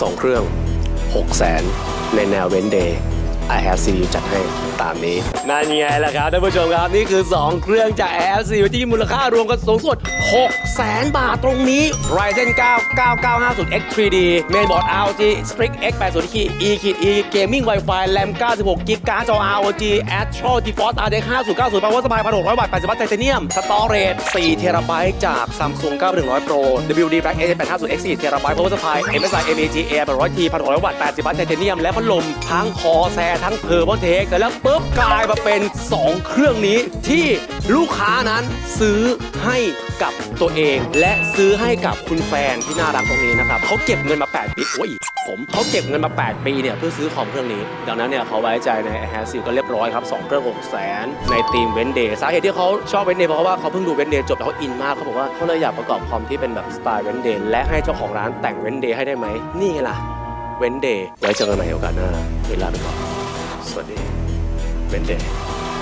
สองเครื่อง 6 0แสนในแนวเวนเดย์ I have CPU จัดให้ตามนี้ นั่นไงล่ะครับท่านผู้ชมครับ นี่คือ 2 เครื่องจาก I have CPU ที่มูลค่ารวมกันสูงสุด6แสนบาทตรงนี้ Ryzen 9 9950 X 3D Mainboard ROG Strix X 80 E E Gaming Wi-Fi RAM 96 GB การ์ดจอ ROG Astro GeForce RTX 5090 Power Supply 1,600วัตต์80วัตต์ไทเทเนียม Storage 4 TB จาก Samsung 9100 Pro WD Black A850 X 4 TB Power Supply MSI MEG Air 800T 1,600วัตต์80วัตต์ไทเทเนียมและพัดลมทั้งคอแซทั้งเพอร์ o เทคแต่แล้วปุ๊บกลายมาเป็น 2 เครื่องนี้ที่ลูกค้านั้นซื้อให้กับตัวเอง และซื้อให้กับคุณแฟนที่น่ารักตรงนี้นะครับเขาเก็บเงินมา 8 ปีโอ้ยผมเขาเก็บเงินมา 8 ปีเนี่ยเพื่อซื้อคอมเครื่องนี้ ดังนั้นเนี่ยเขาไว้ใจใน a i r ซีก็เรียบร้อยครับ2เครื่อง6แสนในทีมเวนเดย์สาเหตุที่เขาชอบเวนเดย์เพราะว่าเขาเพิ่งดูเวนเดย์จบแล้วเขาอินมากเขาบอกว่าเขาเลยอยากประกอบคอมที่เป็นแบบสไตล์เวนเดย์และให้เจ้าของร้านแต่งเวนเดย์ให้ได้ไหมนี่ไงล่ะเวนเดย์ไว้เจอกันใหม่โอกาสหน้าเวลาไปก่อน สวัสดี เป็นเดย์